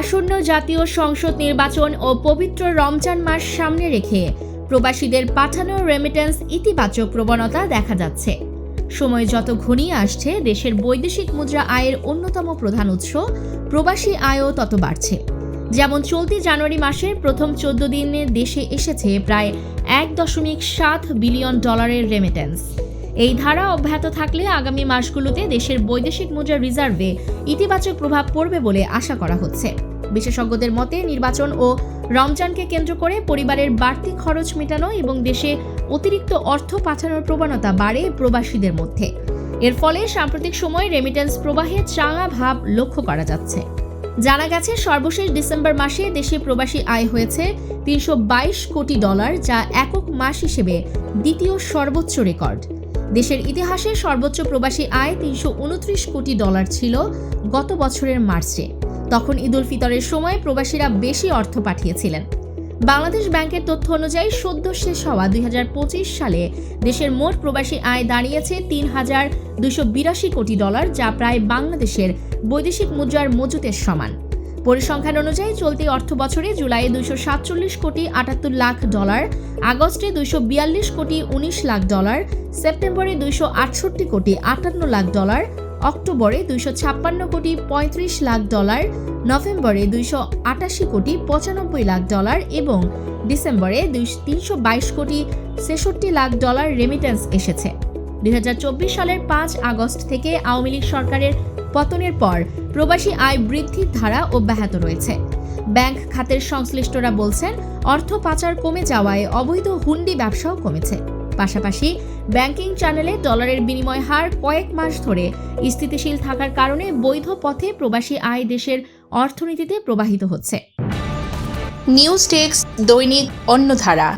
আসন্ন জাতীয় সংসদ নির্বাচন ও পবিত্র রমজান মাস সামনে রেখে প্রবাসীদের পাঠানো রেমিটেন্স ইতিবাচক প্রবণতা দেখা যাচ্ছে। সময় যত ঘনিয়ে আসছে, দেশের বৈদেশিক মুদ্রা আয়ের অন্যতম প্রধান উৎস, প্রবাসী আয়ও তত বাড়ছে। যেমন চলতি জানুয়ারি মাসের প্রথম চোদ্দ দিনে দেশে এসেছে প্রায় এক দশমিক সাত বিলিয়ন ডলারের রেমিটেন্স এই ধারা অব্যাহত থাকলে আগামী মাসগুলোতে দেশের বৈদেশিক মুদ্রা রিজার্ভে ইতিবাচক প্রভাব পড়বে বলে আশা করা হচ্ছে। বিশেষজ্ঞদের মতে নির্বাচন ও রমজানকে কেন্দ্র করে পরিবারের বাড়তি খরচ মেটানো এবং দেশে অতিরিক্ত অর্থ পাঠানোর প্রবণতা বাড়ে প্রবাসীদের মধ্যে। এর ফলে সাম্প্রতিক সময়ে রেমিটেন্স প্রবাহে চাঙা ভাব লক্ষ্য করা যাচ্ছে। জানা গেছে, সর্বশেষ ডিসেম্বর মাসে দেশে প্রবাসী আয় হয়েছে তিনশো বাইশ কোটি ডলার, যা একক মাস হিসেবে দ্বিতীয় সর্বোচ্চ রেকর্ড। দেশের ইতিহাসে সর্বোচ্চ প্রবাসী আয় তিনশো উনত্রিশ কোটি ডলার ছিল গত বছরের মার্চে। তখন ঈদুল ফিতরের সময় প্রবাসীরা বেশি অর্থ পাঠিয়েছিলেন। বাংলাদেশ ব্যাংকের তথ্য অনুযায়ী সদ্য শেষ হওয়া দুই হাজার পঁচিশ সালে দেশের মোট প্রবাসী আয় দাঁড়িয়েছে তিন হাজার দুশো বিরাশি কোটি ডলার, যা প্রায় বাংলাদেশের বৈদেশিক মুদ্রার মজুতের সমান। পরিসংখ্যান অনুযায়ী চলতি অর্থ বছরে জুলাইয়ে দুইশো সাতচল্লিশ কোটি আটাত্তর লাখ ডলার, আগস্টে দুইশো বিয়াল্লিশ কোটি উনিশ লাখ ডলার, সেপ্টেম্বরে দুইশো আটষট্টি কোটি আটান্ন লাখ ডলার অক্টোবরে দুইশো ছাপ্পান্ন কোটি পঁয়ত্রিশ লাখ ডলার, নভেম্বরে দুইশো আটাশি কোটি পঁচানব্বই লাখ ডলার এবং ডিসেম্বরে তিনশো বাইশ কোটি ছেষট্টি লাখ ডলার রেমিটেন্স এসেছে। দুই হাজার চব্বিশ সালের পাঁচ আগস্ট থেকে আওয়ামী লীগ সরকারের পতনের পর প্রবাসী আয় বৃদ্ধির ধারা অব্যাহত রয়েছে। ব্যাংক খাতের সংশ্লিষ্টরা বলছেন, অর্থ পাচার কমে যাওয়ায় অবৈধ হুন্ডি ব্যবসাও কমেছে। পাশাপাশি ব্যাংকিং চ্যানেলে ডলারের বিনিময় হার কয়েক মাস ধরে স্থিতিশীল থাকার কারণে বৈধ পথে প্রবাসী আয় দেশের অর্থনীতিতে প্রবাহিত হচ্ছে। নিউজ টেক্স দৈনিক অন্যধারা